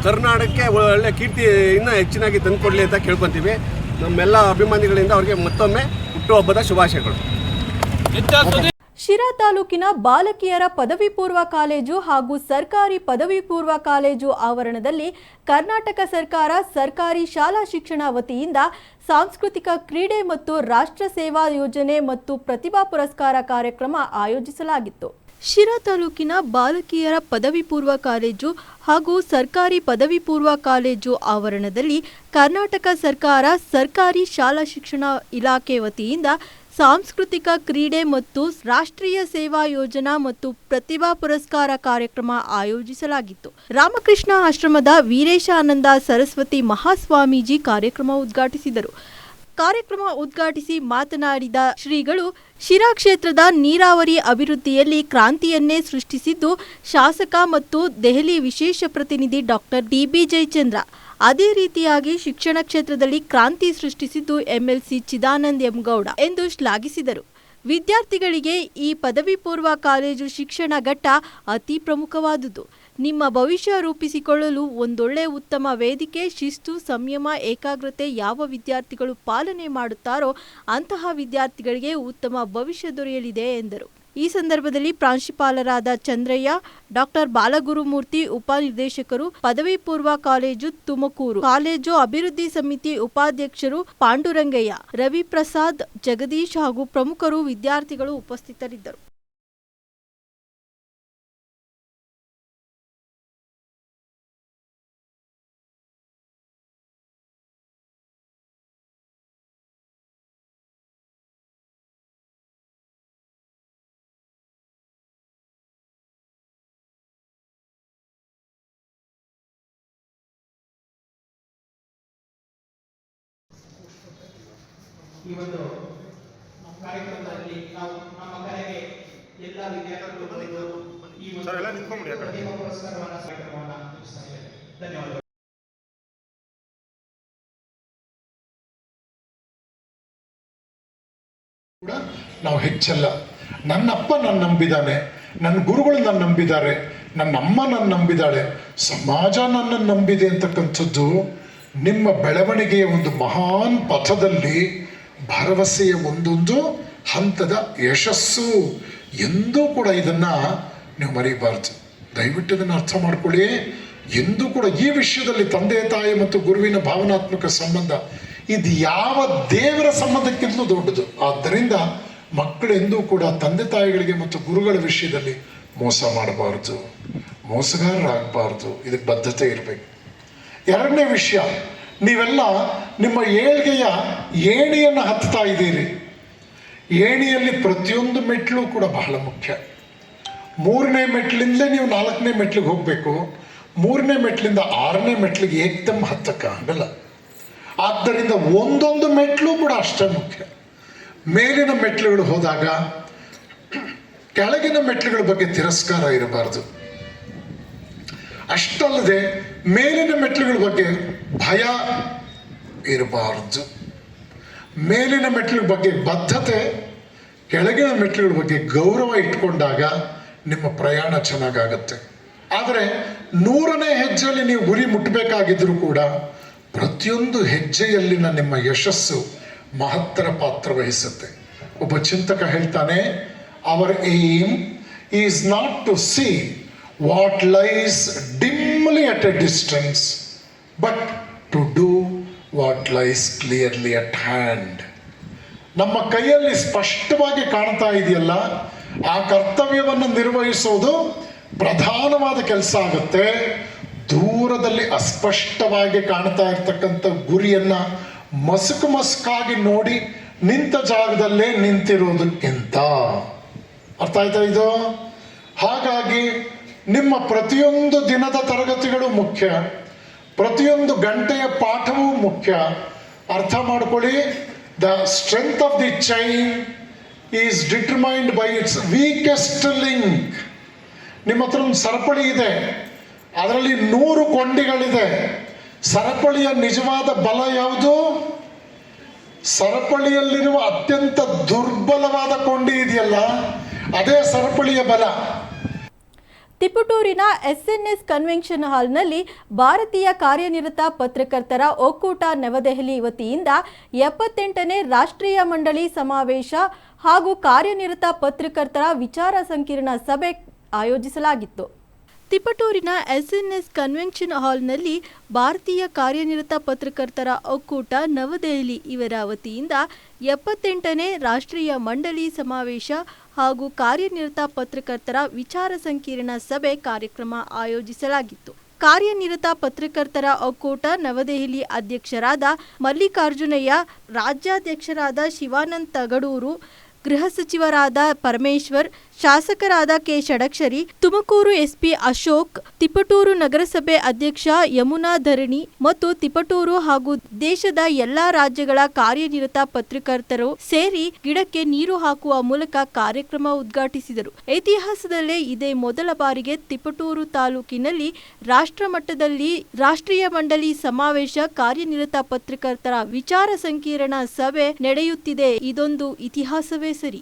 ಕರ್ನಾಟಕಕ್ಕೆ ಒಳ್ಳೆ ಕೀರ್ತಿ ಇನ್ನೂ ಹೆಚ್ಚಿನಾಗಿ ತಂದುಕೊಡ್ಲಿ ಅಂತ ಕೇಳ್ಕೊತೀವಿ. ನಮ್ಮೆಲ್ಲ ಅಭಿಮಾನಿಗಳಿಂದ ಅವರಿಗೆ ಮತ್ತೊಮ್ಮೆ ಹುಟ್ಟುಹಬ್ಬದ ಶುಭಾಶಯಗಳು. ಶಿರಾ ತಾಲೂಕಿನ ಬಾಲಕಿಯರ ಪದವಿ ಪೂರ್ವ ಕಾಲೇಜು ಹಾಗೂ ಸರ್ಕಾರಿ ಪದವಿ ಪೂರ್ವ ಕಾಲೇಜು ಆವರಣದಲ್ಲಿ ಕರ್ನಾಟಕ ಸರ್ಕಾರ ಸರ್ಕಾರಿ ಶಾಲಾ ಶಿಕ್ಷಣ ವತಿಯಿಂದ ಸಾಂಸ್ಕೃತಿಕ ಕ್ರೀಡೆ ಮತ್ತು ರಾಷ್ಟ್ರ ಸೇವಾ ಯೋಜನೆ ಮತ್ತು ಪ್ರತಿಭಾ ಪುರಸ್ಕಾರ ಕಾರ್ಯಕ್ರಮ ಆಯೋಜಿಸಲಾಗಿತ್ತು. ಶಿರಾ ತಾಲೂಕಿನ ಬಾಲಕಿಯರ ಪದವಿ ಪೂರ್ವ ಕಾಲೇಜು ಹಾಗೂ ಸರ್ಕಾರಿ ಪದವಿ ಪೂರ್ವ ಕಾಲೇಜು ಆವರಣದಲ್ಲಿ ಕರ್ನಾಟಕ ಸರ್ಕಾರ ಸರ್ಕಾರಿ ಶಾಲಾ ಶಿಕ್ಷಣ ಇಲಾಖೆ ವತಿಯಿಂದ ಸಾಂಸ್ಕೃತಿಕ ಕ್ರೀಡೆ ಮತ್ತು ರಾಷ್ಟ್ರೀಯ ಸೇವಾ ಯೋಜನಾ ಮತ್ತು ಪ್ರತಿಭಾ ಪುರಸ್ಕಾರ ಕಾರ್ಯಕ್ರಮ ಆಯೋಜಿಸಲಾಗಿತ್ತು. ರಾಮಕೃಷ್ಣ ಆಶ್ರಮದ ವೀರೇಶಾನಂದ ಸರಸ್ವತಿ ಮಹಾಸ್ವಾಮೀಜಿ ಕಾರ್ಯಕ್ರಮ ಉದ್ಘಾಟಿಸಿದರು. ಕಾರ್ಯಕ್ರಮ ಉದ್ಘಾಟಿಸಿ ಮಾತನಾಡಿದ ಶ್ರೀಗಳು, ಶಿರಾ ಕ್ಷೇತ್ರದ ನೀರಾವರಿ ಅಭಿವೃದ್ಧಿಯಲ್ಲಿ ಕ್ರಾಂತಿಯನ್ನೇ ಸೃಷ್ಟಿಸಿದ್ದು ಶಾಸಕ ಮತ್ತು ದೆಹಲಿ ವಿಶೇಷ ಪ್ರತಿನಿಧಿ ಡಾಕ್ಟರ್ ಡಿ ಬಿ ಜಯಚಂದ್ರ. ಅದೇ ರೀತಿಯಾಗಿ ಶಿಕ್ಷಣ ಕ್ಷೇತ್ರದಲ್ಲಿ ಕ್ರಾಂತಿ ಸೃಷ್ಟಿಸಿದ್ದು ಎಂಎಲ್ಸಿ ಚಿದಾನಂದ್ ಎಂ ಗೌಡ ಎಂದು ಶ್ಲಾಘಿಸಿದರು. ವಿದ್ಯಾರ್ಥಿಗಳಿಗೆ ಈ ಪದವಿ ಪೂರ್ವ ಕಾಲೇಜು ಶಿಕ್ಷಣ ಘಟ್ಟ ಅತಿ ಪ್ರಮುಖವಾದುದು. ನಿಮ್ಮ ಭವಿಷ್ಯ ರೂಪಿಸಿಕೊಳ್ಳಲು ಒಂದೊಳ್ಳೆ ಉತ್ತಮ ವೇದಿಕೆ, ಶಿಸ್ತು, ಸಂಯಮ, ಏಕಾಗ್ರತೆ ಯಾವ ವಿದ್ಯಾರ್ಥಿಗಳು ಪಾಲನೆ ಮಾಡುತ್ತಾರೋ ಅಂತಹ ವಿದ್ಯಾರ್ಥಿಗಳಿಗೆ ಉತ್ತಮ ಭವಿಷ್ಯ ದೊರೆಯಲಿದೆ ಎಂದರು. ಈ ಸಂದರ್ಭದಲ್ಲಿ ಪ್ರಾಂಶುಪಾಲರಾದ ಚಂದ್ರಯ್ಯ, ಡಾಕ್ಟರ್ ಬಾಲಗುರುಮೂರ್ತಿ, ಉಪನಿರ್ದೇಶಕರು, ಪದವಿ ಪೂರ್ವ ಕಾಲೇಜು ತುಮಕೂರು, ಕಾಲೇಜು ಅಭಿವೃದ್ಧಿ ಸಮಿತಿ ಉಪಾಧ್ಯಕ್ಷರು ಪಾಂಡುರಂಗಯ್ಯ, ರವಿಪ್ರಸಾದ್, ಜಗದೀಶ್ ಹಾಗೂ ಪ್ರಮುಖರು ವಿದ್ಯಾರ್ಥಿಗಳು ಉಪಸ್ಥಿತರಿದ್ದರು. ಈ ಒಂದು ಕಾರ್ಯಕ್ರಮದಲ್ಲಿ ನಾವು ನಮ್ಮ ಕರೆಗೆ ಎಲ್ಲ ವಿದ್ಯಾರ್ಥಿಗಳು ಬಂದಿದ್ದು. ಈ ಒಂದು ಸರ್ ಎಲ್ಲ ನಿಂತ್ಕೊಂಬಿಡಿ ಆ ಕಡೆ. ಪ್ರತಿಭಾ ಪುರಸ್ಕಾರವನ್ನ ಕಾರ್ಯಕ್ರಮವನ್ನ ಮುಗಿಸ್ತಾ ಇದ್ದೇವೆ. ಧನ್ಯವಾದಗಳು. ಕೂಡ ನಾವು ಹೆಚ್ಚಲ್ಲ. ನನ್ನಪ್ಪ ನನ್ನ ನಂಬಿದ್ದಾನೆ ನನ್ನ ಗುರುಗಳು ನನ್ನ ನಂಬಿದ್ದಾರೆ. ನನ್ನ ಅಮ್ಮ ನನ್ನ ನಂಬಿದ್ದಾಳೆ ಸಮಾಜ ನನ್ನನ್ನು ನಂಬಿದೆ ಅಂತಕ್ಕಂಥದ್ದು ನಿಮ್ಮ ಬೆಳವಣಿಗೆಯ ಒಂದು ಮಹಾನ್ ಪಥದಲ್ಲಿ ಭರವಸೆಯ ಒಂದೊಂದು ಹಂತದ ಯಶಸ್ಸು ಎಂದೂ ಕೂಡ ಇದನ್ನು ನೀವು ಮರಿಬಾರ್ದು. ದಯವಿಟ್ಟು ಇದನ್ನು ಅರ್ಥ ಮಾಡಿಕೊಳ್ಳಿ. ಎಂದೂ ಕೂಡ ಈ ವಿಷಯದಲ್ಲಿ ತಂದೆ, ತಾಯಿ ಮತ್ತು ಗುರುವಿನ ಭಾವನಾತ್ಮಕ ಸಂಬಂಧ ಇದು ಯಾವ ದೇವರ ಸಂಬಂಧಕ್ಕಿಂತಲೂ ದೊಡ್ಡದು. ಆದ್ದರಿಂದ ಮಕ್ಕಳೆಂದೂ ಕೂಡ ತಂದೆ, ತಾಯಿಗಳಿಗೆ ಮತ್ತು ಗುರುಗಳ ವಿಷಯದಲ್ಲಿ ಮೋಸ ಮಾಡಬಾರ್ದು. ಮೋಸಗಾರರಾಗಬಾರ್ದು. ಇದಕ್ಕೆ ಬದ್ಧತೆ ಇರಬೇಕು. ಎರಡನೇ ವಿಷಯ ನೀವೆಲ್ಲ ನಿಮ್ಮ ಏಳ್ಗೆಯ ಏಣಿಯನ್ನು ಹತ್ತುತ್ತಾ ಇದ್ದೀರಿ. ಏಣಿಯಲ್ಲಿ ಪ್ರತಿಯೊಂದು ಮೆಟ್ಲು ಕೂಡ ಬಹಳ ಮುಖ್ಯ. ಮೂರನೇ ಮೆಟ್ಲಿಂದಲೇ ನೀವು ನಾಲ್ಕನೇ ಮೆಟ್ಲಿಗೆ ಹೋಗಬೇಕು. ಮೂರನೇ ಮೆಟ್ಲಿಂದ ಆರನೇ ಮೆಟ್ಲಿಗೆ ಏಕ್ದಮ್ ಹತ್ತಕ್ಕೆ ಆಗಲ್ಲ ಆದ್ದರಿಂದ ಒಂದೊಂದು ಮೆಟ್ಲು ಕೂಡ ಅಷ್ಟೇ ಮುಖ್ಯ. ಮೇಲಿನ ಮೆಟ್ಲುಗಳು ಹೋದಾಗ ಕೆಳಗಿನ ಮೆಟ್ಲುಗಳ ಬಗ್ಗೆ ತಿರಸ್ಕಾರ ಇರಬಾರ್ದು. ಅಷ್ಟಲ್ಲದೆ ಮೇಲಿನ ಮೆಟ್ಲುಗಳ ಬಗ್ಗೆ ಭಯ ಇರಬಾರ್ದು. ಮೇಲಿನ ಮೆಟ್ಲುಗಳ ಬಗ್ಗೆ ಬದ್ಧತೆ, ಕೆಳಗಿನ ಮೆಟ್ಲುಗಳ ಬಗ್ಗೆ ಗೌರವ ಇಟ್ಕೊಂಡಾಗ ನಿಮ್ಮ ಪ್ರಯಾಣ ಚೆನ್ನಾಗಾಗತ್ತೆ. ಆದರೆ ನೂರನೇ ಹೆಜ್ಜೆಯಲ್ಲಿ ನೀವು ಗುರಿ ಮುಟ್ಟಬೇಕಾಗಿದ್ದರೂ ಕೂಡ ಪ್ರತಿಯೊಂದು ಹೆಜ್ಜೆಯಲ್ಲಿನ ನಿಮ್ಮ ಯಶಸ್ಸು ಮಹತ್ತರ ಪಾತ್ರ ವಹಿಸುತ್ತೆ. ಒಬ್ಬ ಚಿಂತಕ ಹೇಳ್ತಾನೆ our aim is not to see what lies dimly at a distance but to do what lies clearly at hand ನಮ್ಮ ಕೈಯಲ್ಲಿ ಸ್ಪಷ್ಟವಾಗಿ ಕಾಣ್ತಾ ಇದೆಯಲ್ಲ, ಆ ಕರ್ತವ್ಯವನ್ನು ನಿರ್ವಹಿಸೋದು ಪ್ರಧಾನವಾದ ಕೆಲಸ ಆಗುತ್ತೆ. ದೂರದಲ್ಲಿ ಅಸ್ಪಷ್ಟವಾಗಿ ಕಾಣ್ತಾ ಇರ್ತಕ್ಕಂಥ ಗುರಿಯನ್ನು ಮಸುಕು ಮಸುಕಾಗಿ ನೋಡಿ ನಿಂತ ಜಾಗದಲ್ಲೇ ನಿಂತಿರೋದಕ್ಕಿಂತ ಅರ್ಥ ಆಯ್ತಾ ಇದು? ಹಾಗಾಗಿ ನಿಮ್ಮ ಪ್ರತಿಯೊಂದು ದಿನದ ತರಗತಿಗಳು ಮುಖ್ಯ. ಪ್ರತಿಯೊಂದು ಗಂಟೆಯ ಪಾಠವೂ ಮುಖ್ಯ. ಅರ್ಥ ಮಾಡ್ಕೊಳ್ಳಿ. The strength of the chain is determined by its weakest link ನಿಮ್ಮ ಹತ್ರ ಒಂದು ಸರಪಳಿ ಇದೆ. ಅದರಲ್ಲಿ ನೂರು ಕೊಂಡಿಗಳಿದೆ. ಸರಪಳಿಯ ನಿಜವಾದ ಬಲ ಯಾವುದು? ಸರಪಳಿಯಲ್ಲಿರುವ ಅತ್ಯಂತ ದುರ್ಬಲವಾದ ಕೊಂಡಿ ಇದೆಯಲ್ಲ, ಅದೇ ಸರಪಳಿಯ ಬಲ. ತಿಪಟೂರಿನ ಎಸ್ಎನ್ಎಸ್ ಕನ್ವೆನ್ಷನ್ ಹಾಲ್ನಲ್ಲಿ ಭಾರತೀಯ ಕಾರ್ಯನಿರತ ಪತ್ರಕರ್ತರ ಒಕ್ಕೂಟ ನವದೆಹಲಿ ವತಿಯಿಂದ ಎಪ್ಪತ್ತೆಂಟನೇ ರಾಷ್ಟ್ರೀಯ ಮಂಡಳಿ ಸಮಾವೇಶ ಹಾಗೂ ಕಾರ್ಯನಿರತ ಪತ್ರಕರ್ತರ ವಿಚಾರ ಸಂಕಿರಣ ಸಭೆ ಆಯೋಜಿಸಲಾಗಿತ್ತು. ತಿಪಟೂರಿನ ಎಸ್ಎನ್ಎಸ್ ಕನ್ವೆನ್ಷನ್ ಹಾಲ್ನಲ್ಲಿ ಭಾರತೀಯ ಕಾರ್ಯನಿರತ ಪತ್ರಕರ್ತರ ಒಕ್ಕೂಟ ನವದೆಹಲಿ ಇವರ ವತಿಯಿಂದ ಎಪ್ಪತ್ತೆಂಟನೇ ರಾಷ್ಟ್ರೀಯ ಮಂಡಳಿ ಸಮಾವೇಶ ಹಾಗೂ ಕಾರ್ಯನಿರತ ಪತ್ರಕರ್ತರ ವಿಚಾರ ಸಂಕಿರಣ ಸಭೆ ಕಾರ್ಯಕ್ರಮ ಆಯೋಜಿಸಲಾಗಿತ್ತು. ಕಾರ್ಯನಿರತ ಪತ್ರಕರ್ತರ ಒಕ್ಕೂಟ ನವದೆಹಲಿ ಅಧ್ಯಕ್ಷರಾದ ಮಲ್ಲಿಕಾರ್ಜುನಯ್ಯ, ರಾಜ್ಯಾಧ್ಯಕ್ಷರಾದ ಶಿವಾನಂದ್ ತಗಡೂರು, ಗೃಹ ಸಚಿವರಾದ ಪರಮೇಶ್ವರ್ ಶಾಸಕರಾದ ಕೆ ಷಡಕ್ಷರಿ, ತುಮಕೂರು ಎಸ್ಪಿ ಅಶೋಕ್, ತಿಪಟೂರು ನಗರಸಭೆ ಅಧ್ಯಕ್ಷ ಯಮುನಾ ಧರಣಿ ಮತ್ತು ತಿಪಟೂರು ಹಾಗೂ ದೇಶದ ಎಲ್ಲಾ ರಾಜ್ಯಗಳ ಕಾರ್ಯನಿರತ ಪತ್ರಕರ್ತರು ಸೇರಿ ಗಿಡಕ್ಕೆ ನೀರು ಹಾಕುವ ಮೂಲಕ ಕಾರ್ಯಕ್ರಮ ಉದ್ಘಾಟಿಸಿದರು. ಇತಿಹಾಸದಲ್ಲೇ ಇದೇ ಮೊದಲ ಬಾರಿಗೆ ತಿಪಟೂರು ತಾಲೂಕಿನಲ್ಲಿ ರಾಷ್ಟ್ರ ಮಟ್ಟದಲ್ಲಿ ರಾಷ್ಟ್ರೀಯ ಮಂಡಳಿ ಸಮಾವೇಶ ಕಾರ್ಯನಿರತ ಪತ್ರಕರ್ತರ ವಿಚಾರ ಸಂಕಿರಣ ಸಭೆ ನಡೆಯುತ್ತಿದೆ. ಇದೊಂದು ಇತಿಹಾಸವೇ ಸರಿ.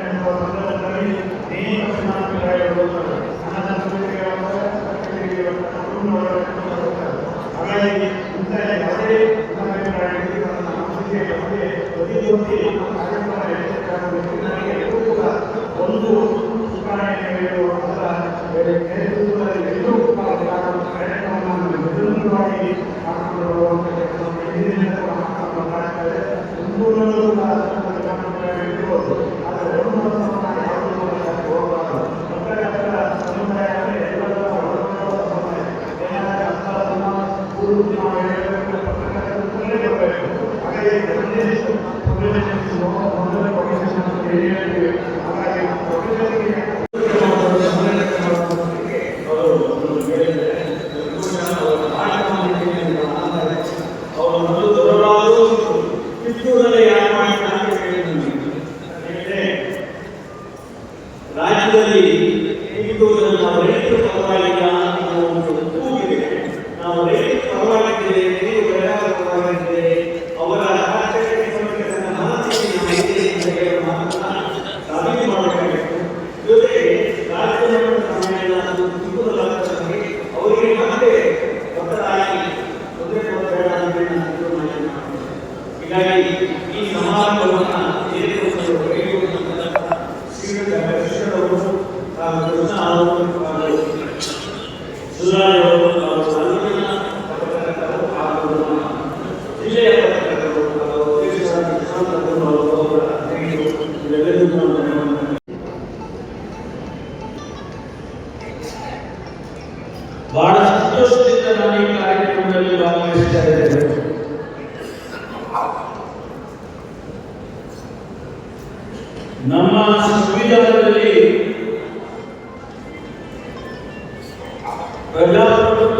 de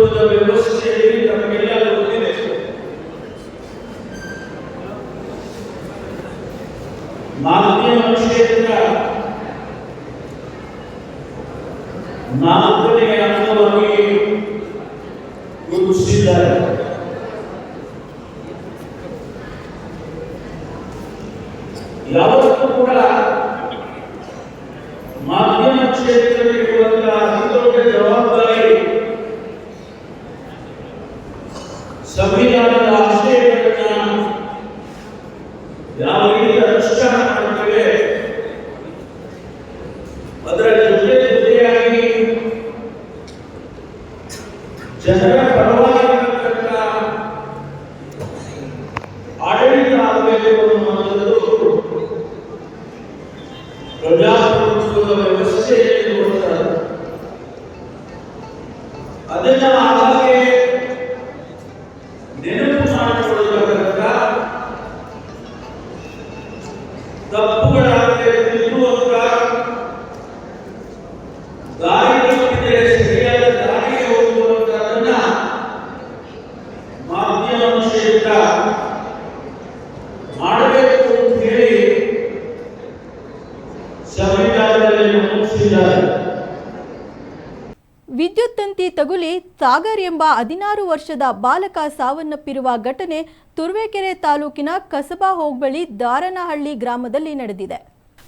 toda velocidade. ప్రజాప్రభుత్వ వ్యవస్థ ಹದಿನಾರು ವರ್ಷದ ಬಾಲಕ ಸಾವನ್ನಪ್ಪಿರುವ ಘಟನೆ ತುರುವೇಕೆರೆ ತಾಲೂಕಿನ ಕಸಬಾ ಹೋಬಳಿ ದಾರನಹಳ್ಳಿ ಗ್ರಾಮದಲ್ಲಿ ನಡೆದಿದೆ.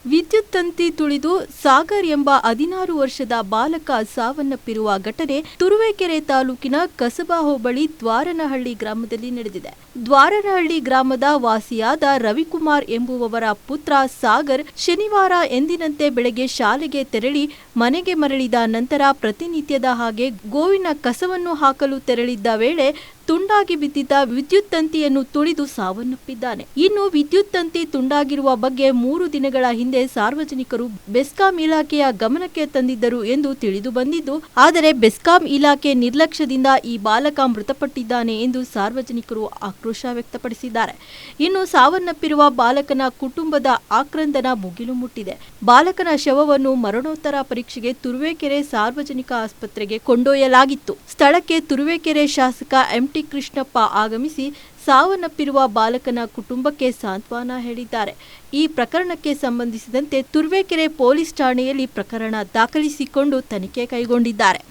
ವಿದ್ಯುತ್ ತಂತಿ ತುಳಿದು ಸಾಗರ್ ಎಂಬ ಹದಿನಾರು ವರ್ಷದ ಬಾಲಕ ಸಾವನ್ನಪ್ಪಿರುವ ಘಟನೆ ತುರುವೇಕೆರೆ ತಾಲೂಕಿನ ಕಸಬಾ ಹೋಬಳಿ ದ್ವಾರನಹಳ್ಳಿ ಗ್ರಾಮದಲ್ಲಿ ನಡೆದಿದೆ. ದ್ವಾರನಹಳ್ಳಿ ಗ್ರಾಮದ ವಾಸಿಯಾದ ರವಿಕುಮಾರ್ ಎಂಬುವವರ ಪುತ್ರ ಸಾಗರ್ ಶನಿವಾರ ಎಂದಿನಂತೆ ಬೆಳಗ್ಗೆ ಶಾಲೆಗೆ ತೆರಳಿ ಮನೆಗೆ ಮರಳಿದ ನಂತರ ಪ್ರತಿನಿತ್ಯದ ಹಾಗೆ ಗೋವಿನ ಕಸವನ್ನು ಹಾಕಲು ತೆರಳಿದ್ದ ವೇಳೆ ತುಂಡಾಗಿ ಬಿದ್ದಿದ್ದ ವಿದ್ಯುತ್ ತಂತಿಯನ್ನು ತುಳಿದು ಸಾವನ್ನಪ್ಪಿದ್ದಾನೆ. ಇನ್ನು ವಿದ್ಯುತ್ ತಂತಿ ತುಂಡಾಗಿರುವ ಬಗ್ಗೆ ಮೂರು ದಿನಗಳ ಹಿಂದೆ ಸಾರ್ವಜನಿಕರು ಬೆಸ್ಕಾಂ ಇಲಾಖೆಯ ಗಮನಕ್ಕೆ ತಂದಿದ್ದರು ಎಂದು ತಿಳಿದು ಬಂದಿದ್ದು, ಆದರೆ ಬೆಸ್ಕಾಂ ಇಲಾಖೆ ನಿರ್ಲಕ್ಷ್ಯದಿಂದ ಈ ಬಾಲಕ ಮೃತಪಟ್ಟಿದ್ದಾನೆ ಎಂದು ಸಾರ್ವಜನಿಕರು ಆಕ್ರೋಶ ವ್ಯಕ್ತಪಡಿಸಿದ್ದಾರೆ. ಇನ್ನು ಸಾವನ್ನಪ್ಪಿರುವ ಬಾಲಕನ ಕುಟುಂಬದ ಆಕ್ರಂದನ ಮುಗಿಲು ಮುಟ್ಟಿದೆ. ಬಾಲಕನ ಶವವನ್ನು ಮರಣೋತ್ತರ ಪರೀಕ್ಷೆಗೆ ತುರುವೇಕೆರೆ ಸಾರ್ವಜನಿಕ ಆಸ್ಪತ್ರೆಗೆ ಕೊಂಡೊಯ್ಯಲಾಗಿತ್ತು. ಸ್ಥಳಕ್ಕೆ ತುರುವೇಕೆರೆ ಶಾಸಕ ಎಂಟಿ ಕೃಷ್ಣಪ್ಪ ಆಗಮಿಸಿ ಸಾವನ್ನಪ್ಪಿರುವ ಬಾಲಕನ ಕುಟುಂಬಕ್ಕೆ ಸಾಂತ್ವನ ಹೇಳಿದ್ದಾರೆ. ಈ ಪ್ರಕರಣಕ್ಕೆ ಸಂಬಂಧಿಸಿದಂತೆ ತುರ್ವೇಕೆರೆ ಪೊಲೀಸ್ ಠಾಣೆಯಲ್ಲಿ ಪ್ರಕರಣ ದಾಖಲಿಸಿಕೊಂಡು ತನಿಖೆ ಕೈಗೊಂಡಿದ್ದಾರೆ.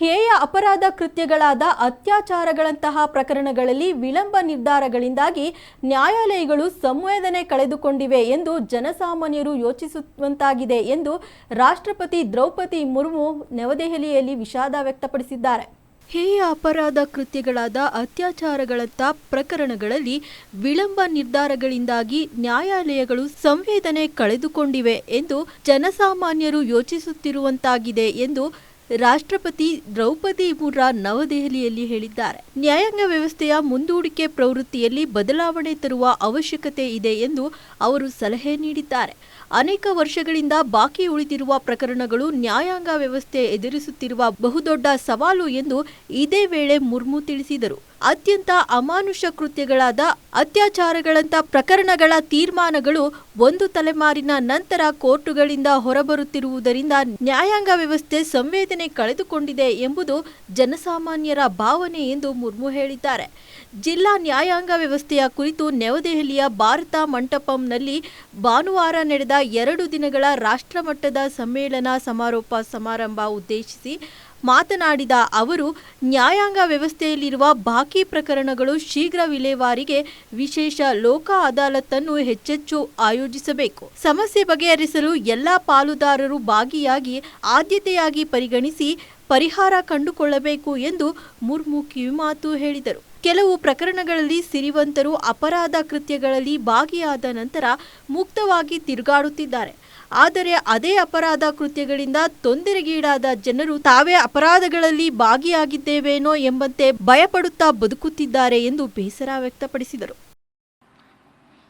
ಹೇಯ ಅಪರಾಧ ಕೃತ್ಯಗಳಾದ ಅತ್ಯಾಚಾರಗಳಂತಹ ಪ್ರಕರಣಗಳಲ್ಲಿ ವಿಳಂಬ ನಿರ್ಧಾರಗಳಿಂದಾಗಿ ನ್ಯಾಯಾಲಯಗಳು ಸಂವೇದನೆ ಕಳೆದುಕೊಂಡಿವೆ ಎಂದು ಜನಸಾಮಾನ್ಯರು ಯೋಚಿಸುವಂತಾಗಿದೆ ಎಂದು ರಾಷ್ಟ್ರಪತಿ ದ್ರೌಪದಿ ಮುರ್ಮು ನವದೆಹಲಿಯಲ್ಲಿ ವಿಷಾದ ವ್ಯಕ್ತಪಡಿಸಿದ್ದಾರೆ. ಹೇಯ ಅಪರಾಧ ಕೃತ್ಯಗಳಾದ ಅತ್ಯಾಚಾರಗಳಂಥ ಪ್ರಕರಣಗಳಲ್ಲಿ ವಿಳಂಬ ನಿರ್ಧಾರಗಳಿಂದಾಗಿ ನ್ಯಾಯಾಲಯಗಳು ಸಂವೇದನೆ ಕಳೆದುಕೊಂಡಿವೆ ಎಂದು ಜನಸಾಮಾನ್ಯರು ಯೋಚಿಸುತ್ತಿರುವಂತಾಗಿದೆ ಎಂದು ರಾಷ್ಟ್ರಪತಿ ದ್ರೌಪದಿ ಮುರ್ರಾ ನವದೆಹಲಿಯಲ್ಲಿ ಹೇಳಿದ್ದಾರೆ. ನ್ಯಾಯಾಂಗ ವ್ಯವಸ್ಥೆಯ ಮುಂದೂಡಿಕೆ ಪ್ರವೃತ್ತಿಯಲ್ಲಿ ಬದಲಾವಣೆ ತರುವ ಅವಶ್ಯಕತೆ ಇದೆ ಎಂದು ಅವರು ಸಲಹೆ ನೀಡಿದ್ದಾರೆ. ಅನೇಕ ವರ್ಷಗಳಿಂದ ಬಾಕಿ ಉಳಿದಿರುವ ಪ್ರಕರಣಗಳು ನ್ಯಾಯಾಂಗ ವ್ಯವಸ್ಥೆ ಎದುರಿಸುತ್ತಿರುವ ಬಹುದೊಡ್ಡ ಸವಾಲು ಎಂದು ಇದೇ ವೇಳೆ ಮುರ್ಮು ತಿಳಿಸಿದರು. ಅತ್ಯಂತ ಅಮಾನುಷ ಕೃತ್ಯಗಳಾದ ಅತ್ಯಾಚಾರಗಳಂತ ಪ್ರಕರಣಗಳ ತೀರ್ಮಾನಗಳು ಒಂದು ತಲೆಮಾರಿನ ನಂತರ ಕೋರ್ಟುಗಳಿಂದ ಹೊರಬರುತ್ತಿರುವುದರಿಂದ ನ್ಯಾಯಾಂಗ ವ್ಯವಸ್ಥೆ ಸಂವೇದನೆ ಕಳೆದುಕೊಂಡಿದೆ ಎಂಬುದು ಜನಸಾಮಾನ್ಯರ ಭಾವನೆ ಎಂದು ಮುರ್ಮು ಹೇಳಿದ್ದಾರೆ. ಜಿಲ್ಲಾ ನ್ಯಾಯಾಂಗ ವ್ಯವಸ್ಥೆಯ ಕುರಿತು ನವದೆಹಲಿಯ ಭಾರತ ಮಂಟಪಂನಲ್ಲಿ ಭಾನುವಾರ ನಡೆದ ಎರಡು ದಿನಗಳ ರಾಷ್ಟ್ರಮಟ್ಟದ ಸಮ್ಮೇಳನ ಸಮಾರೋಪ ಸಮಾರಂಭ ಉದ್ದೇಶಿಸಿ ಮಾತನಾಡಿದ ಅವರು, ನ್ಯಾಯಾಂಗ ವ್ಯವಸ್ಥೆಯಲ್ಲಿರುವ ಬಾಕಿ ಪ್ರಕರಣಗಳು ಶೀಘ್ರ ವಿಲೇವಾರಿಗೆ ವಿಶೇಷ ಲೋಕ ಅದಾಲತ್ತನ್ನು ಹೆಚ್ಚೆಚ್ಚು ಆಯೋಜಿಸಬೇಕು. ಸಮಸ್ಯೆ ಬಗೆಹರಿಸಲು ಎಲ್ಲ ಪಾಲುದಾರರು ಭಾಗಿಯಾಗಿ ಆದ್ಯತೆಯಾಗಿ ಪರಿಗಣಿಸಿ ಪರಿಹಾರ ಕಂಡುಕೊಳ್ಳಬೇಕು ಎಂದು ಮುರ್ಮು ಕಿವಿಮಾತು ಹೇಳಿದರು. ಕೆಲವು ಪ್ರಕರಣಗಳಲ್ಲಿ ಸಿರಿವಂತರು ಅಪರಾಧ ಕೃತ್ಯಗಳಲ್ಲಿ ಭಾಗಿಯಾದ ನಂತರ ಮುಕ್ತವಾಗಿ ತಿರುಗಾಡುತ್ತಿದ್ದಾರೆ ಆದರೆ ಅದೇ ಅಪರಾಧ ಕೃತ್ಯಗಳಿಂದ ತೊಂದರೆಗೀಡಾದ ಜನರು ತಾವೇ ಅಪರಾಧಗಳಲ್ಲಿ ಭಾಗಿಯಾಗಿದ್ದೇವೇನೋ ಎಂಬಂತೆ ಭಯಪಡುತ್ತಾ ಬದುಕುತ್ತಿದ್ದಾರೆ ಎಂದು ಬೇಸರ ವ್ಯಕ್ತಪಡಿಸಿದರು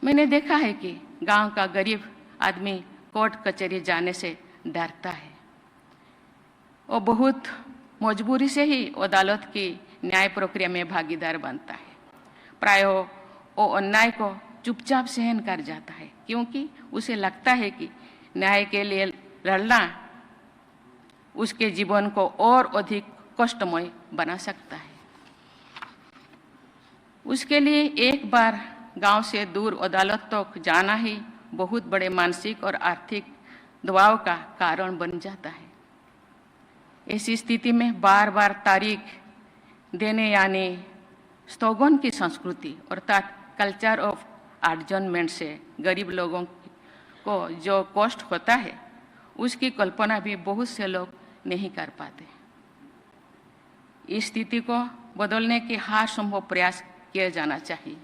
मैंने देखा है कि गांव का गरीब आदमी कोर्ट कचहरी जाने से डरता है वो बहुत मजबूरी से ही अदालत की न्याय प्रक्रिया में भागीदार बनता है। प्राय वो अन्याय को चुपचाप सहन कर जाता है, क्योंकि उसे लगता है कि न्याय के लिए लड़ना उसके जीवन को और अधिक कष्टमय बना सकता है। उसके लिए एक बार गाँव से दूर अदालत तक जाना ही बहुत बड़े मानसिक और आर्थिक दबाव का कारण बन जाता है। ऐसी स्थिति में बार बार तारीख देने यानी स्तोगन की संस्कृति अर्थात कल्चर ऑफ़ आर्जनमेंट से गरीब लोगों को जो कॉस्ट होता है, उसकी कल्पना भी बहुत से लोग नहीं कर पाते। इस स्थिति को बदलने के हर संभव प्रयास किया जाना चाहिए।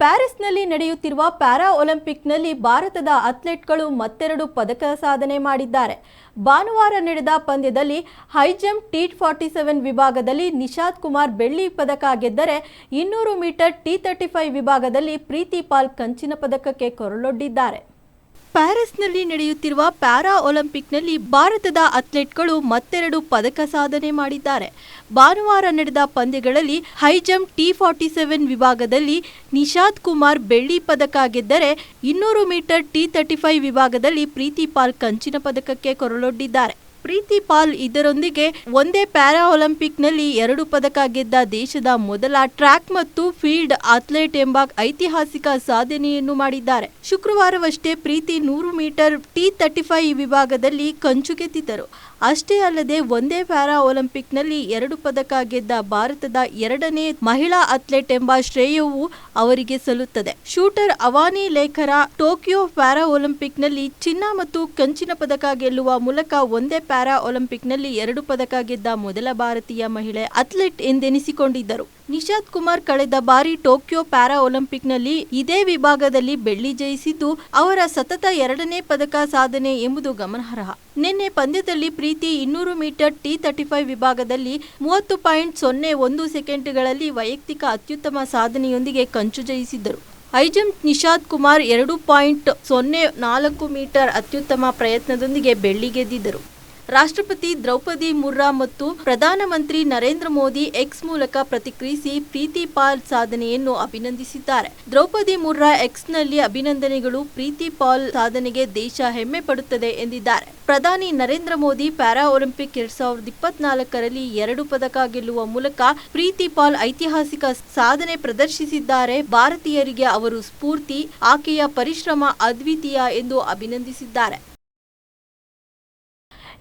ಪ್ಯಾರಿಸ್ನಲ್ಲಿ ನಡೆಯುತ್ತಿರುವ ಪ್ಯಾರಾ ಒಲಿಂಪಿಕ್ನಲ್ಲಿ ಭಾರತದ ಅಥ್ಲೆಟ್ಗಳು ಮತ್ತೆರಡು ಪದಕ ಸಾಧನೆ ಮಾಡಿದ್ದಾರೆ. ಭಾನುವಾರ ನಡೆದ ಪಂದ್ಯದಲ್ಲಿ ಹೈಜಂಪ್ ಟಿ ಫಾರ್ಟಿ ಸೆವೆನ್ ವಿಭಾಗದಲ್ಲಿ ನಿಷಾದ್ ಕುಮಾರ್ ಬೆಳ್ಳಿ ಪದಕ ಗೆದ್ದರೆ ಇನ್ನೂರು ಮೀಟರ್ ಟಿ ತರ್ಟಿ ಫೈವ್ ವಿಭಾಗದಲ್ಲಿ ಪ್ರೀತಿ ಪಾಲ್ ಕಂಚಿನ ಪದಕಕ್ಕೆ ಕೊರಳೊಡ್ಡಿದ್ದಾರೆ. ಪ್ಯಾರಿಸ್ನಲ್ಲಿ ನಡೆಯುತ್ತಿರುವ ಪ್ಯಾರಾ ಒಲಿಂಪಿಕ್ನಲ್ಲಿ ಭಾರತದ ಅಥ್ಲೆಟ್ಗಳು ಮತ್ತೆರಡು ಪದಕ ಸಾಧನೆ ಮಾಡಿದ್ದಾರೆ. ಭಾನುವಾರ ನಡೆದ ಪಂದ್ಯಗಳಲ್ಲಿ ಹೈಜಂಪ್ ಟಿ ಫಾರ್ಟಿ ಸೆವೆನ್ ವಿಭಾಗದಲ್ಲಿ ನಿಷಾದ್ ಕುಮಾರ್ ಬೆಳ್ಳಿ ಪದಕ ಗೆದ್ದರೆ ಇನ್ನೂರು ಮೀಟರ್ ಟಿ ತರ್ಟಿ ಫೈವ್ ವಿಭಾಗದಲ್ಲಿ ಪ್ರೀತಿ ಪಾಲ್ ಕಂಚಿನ ಪದಕಕ್ಕೆ ಕೊರಳೊಡ್ಡಿದ್ದಾರೆ. ಪ್ರೀತಿ ಪಾಲ್ ಇದರೊಂದಿಗೆ ಒಂದೇ ಪ್ಯಾರಾ ಒಲಿಂಪಿಕ್ನಲ್ಲಿ ಎರಡು ಪದಕ ಗೆದ್ದ ದೇಶದ ಮೊದಲ ಟ್ರ್ಯಾಕ್ ಮತ್ತು ಫೀಲ್ಡ್ ಅಥ್ಲೆಟ್ ಎಂಬ ಐತಿಹಾಸಿಕ ಸಾಧನೆಯನ್ನು ಮಾಡಿದ್ದಾರೆ. ಶುಕ್ರವಾರವಷ್ಟೇ ಪ್ರೀತಿ ನೂರು ಮೀಟರ್ ಟಿ ತರ್ಟಿ ಫೈವ್ ವಿಭಾಗದಲ್ಲಿ ಕಂಚು ಗೆದ್ದಿದ್ದರು ಅಷ್ಟೇ ಅಲ್ಲದೆ ಒಂದೇ ಪ್ಯಾರಾ ಒಲಿಂಪಿಕ್ನಲ್ಲಿ ಎರಡು ಪದಕ ಗೆದ್ದ ಭಾರತದ ಎರಡನೇ ಮಹಿಳಾ ಅಥ್ಲೆಟ್ ಎಂಬ ಶ್ರೇಯವು ಅವರಿಗೆ ಸಲ್ಲುತ್ತದೆ. Shooter Avani Lekhara Tokyo para ಒಲಿಂಪಿಕ್ನಲ್ಲಿ ಚಿನ್ನ ಮತ್ತು ಕಂಚಿನ ಪದಕ ಗೆಲ್ಲುವ ಮೂಲಕ ಒಂದೇ ಪ್ಯಾರಾ ಒಲಿಂಪಿಕ್ನಲ್ಲಿ ಎರಡು ಪದಕ ಗೆದ್ದ ಮೊದಲ ಭಾರತೀಯ ಮಹಿಳೆ ಅಥ್ಲೆಟ್ ಎಂದೆನಿಸಿಕೊಂಡಿದ್ದರು. ನಿಶಾದ್ ಕುಮಾರ್ ಕಳೆದ ಬಾರಿ ಟೋಕಿಯೋ ಪ್ಯಾರಾ ಒಲಿಂಪಿಕ್ನಲ್ಲಿ ಇದೇ ವಿಭಾಗದಲ್ಲಿ ಬೆಳ್ಳಿ ಜಯಿಸಿದ್ದು, ಅವರ ಸತತ ಎರಡನೇ ಪದಕ ಸಾಧನೆ ಎಂಬುದು ಗಮನಾರ್ಹ. ನಿನ್ನೆ ಪಂದ್ಯದಲ್ಲಿ ಪ್ರೀತಿ ಇನ್ನೂರು ಮೀಟರ್ ಟಿ ತರ್ಟಿ ಫೈವ್ ವಿಭಾಗದಲ್ಲಿ ಮೂವತ್ತು ಪಾಯಿಂಟ್ ಸೊನ್ನೆ ಒಂದು ಸೆಕೆಂಡ್ಗಳಲ್ಲಿ ವೈಯಕ್ತಿಕ ಅತ್ಯುತ್ತಮ ಸಾಧನೆಯೊಂದಿಗೆ ಕಂಚು ಜಯಿಸಿದ್ದರು. ಐಜಂಪ್ ನಿಶಾದ್ ಕುಮಾರ್ ಎರಡು ಪಾಯಿಂಟ್ ಸೊನ್ನೆ ನಾಲ್ಕು ಮೀಟರ್ ಅತ್ಯುತ್ತಮ ಪ್ರಯತ್ನದೊಂದಿಗೆ ಬೆಳ್ಳಿ ಗೆದ್ದಿದ್ದರು. ರಾಷ್ಟ್ರಪತಿ ದ್ರೌಪದಿ ಮುರ್ರಾ ಮತ್ತು ಪ್ರಧಾನಮಂತ್ರಿ ನರೇಂದ್ರ ಮೋದಿ ಎಕ್ಸ್ ಮೂಲಕ ಪ್ರತಿಕ್ರಿಯಿಸಿ ಪ್ರೀತಿ ಪಾಲ್ ಸಾಧನೆಯನ್ನು ಅಭಿನಂದಿಸಿದ್ದಾರೆ. ದ್ರೌಪದಿ ಮುರ್ರಾ ಎಕ್ಸ್ನಲ್ಲಿ ಅಭಿನಂದನೆಗಳು, ಪ್ರೀತಿ ಪಾಲ್ ಸಾಧನೆಗೆ ದೇಶ ಹೆಮ್ಮೆ ಪಡುತ್ತದೆ ಎಂದಿದ್ದಾರೆ. ಪ್ರಧಾನಿ ನರೇಂದ್ರ ಮೋದಿ ಪ್ಯಾರಾ ಒಲಿಂಪಿಕ್ ಎರಡ್ ಸಾವಿರದ ಇಪ್ಪತ್ನಾಲ್ಕರಲ್ಲಿ ಎರಡು ಪದಕ ಗೆಲ್ಲುವ ಮೂಲಕ ಪ್ರೀತಿ ಪಾಲ್ ಐತಿಹಾಸಿಕ ಸಾಧನೆ ಪ್ರದರ್ಶಿಸಿದ್ದಾರೆ. ಭಾರತೀಯರಿಗೆ ಅವರು ಸ್ಫೂರ್ತಿ, ಆಕೆಯ ಪರಿಶ್ರಮ ಅದ್ವಿತೀಯ ಎಂದು ಅಭಿನಂದಿಸಿದ್ದಾರೆ.